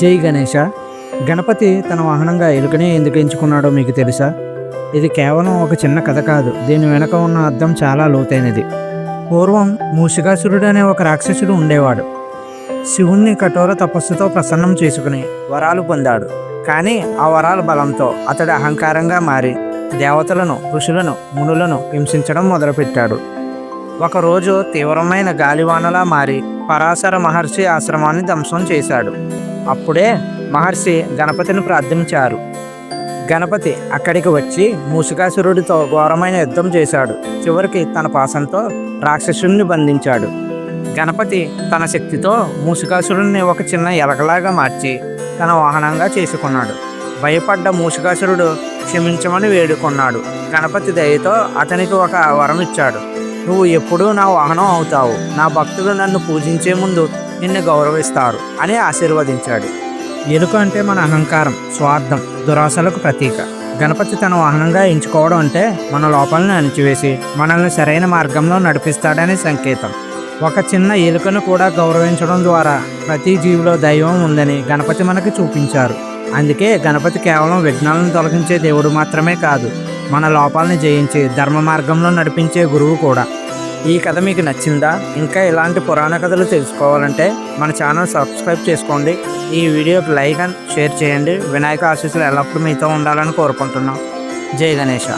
జై గణేష. గణపతి తన వాహనంగా ఎలుకనే ఎందుకు ఎంచుకున్నాడో మీకు తెలుసా? ఇది కేవలం ఒక చిన్న కథ కాదు. దీని వెనక ఉన్న అర్థం చాలా లోతైనది. పూర్వం మూషికాసురుడు అనే ఒక రాక్షసుడు ఉండేవాడు. శివుణ్ణి కఠోర తపస్సుతో ప్రసన్నం చేసుకుని వరాలు పొందాడు. కానీ ఆ వరాల బలంతో అతడు అహంకారంగా మారి దేవతలను ఋషులను మునులను హింసించడం మొదలుపెట్టాడు. ఒకరోజు తీవ్రమైన గాలివానలా మారి పరాశర మహర్షి ఆశ్రమాన్ని ధ్వంసం చేశాడు. అప్పుడే మహర్షి గణపతిని ప్రార్థించారు. గణపతి అక్కడికి వచ్చి మూషికాసురుడితో ఘోరమైన యుద్ధం చేశాడు. చివరికి తన పాసంతో రాక్షసుడిని బంధించాడు. గణపతి తన శక్తితో మూషికాసురుడిని ఒక చిన్న ఎలకలాగా మార్చి తన వాహనంగా చేసుకున్నాడు. భయపడ్డ మూషికాసురుడు క్షమించమని వేడుకున్నాడు. గణపతి దయతో అతనికి ఒక వరం ఇచ్చాడు నువ్వు ఎప్పుడూ నా వాహనం అవుతావు. నా భక్తులు నన్ను పూజించే ముందు నిన్ను గౌరవిస్తారు అని ఆశీర్వదించాడు. ఎలుక అంటే మన అహంకారం స్వార్థం దురాశలకు ప్రతీక. గణపతి తన వాహనంగా ఎంచుకోవడం అంటే మన లోపాలను అణిచివేసి మనల్ని సరైన మార్గంలో నడిపిస్తాడనే సంకేతం. ఒక చిన్న ఎలుకను కూడా గౌరవించడం ద్వారా ప్రతి జీవిలో దైవం ఉందని గణపతి మనకి చూపించారు. అందుకే గణపతి కేవలం విఘ్నాలను తొలగించే దేవుడు మాత్రమే కాదు మన లోపాలను జయించి ధర్మ మార్గంలో నడిపించే గురువు కూడా. ఈ కథ మీకు నచ్చిందా? ఇంకా ఇలాంటి పురాణ కథలు తెలుసుకోవాలంటే మన ఛానల్ సబ్స్క్రైబ్ చేసుకోండి. ఈ వీడియోకి లైక్ అండ్ షేర్ చేయండి. వినాయక ఆశీస్సులు ఎల్లప్పుడూ మీతో ఉండాలని కోరుకుంటున్నాం. జై గణేష.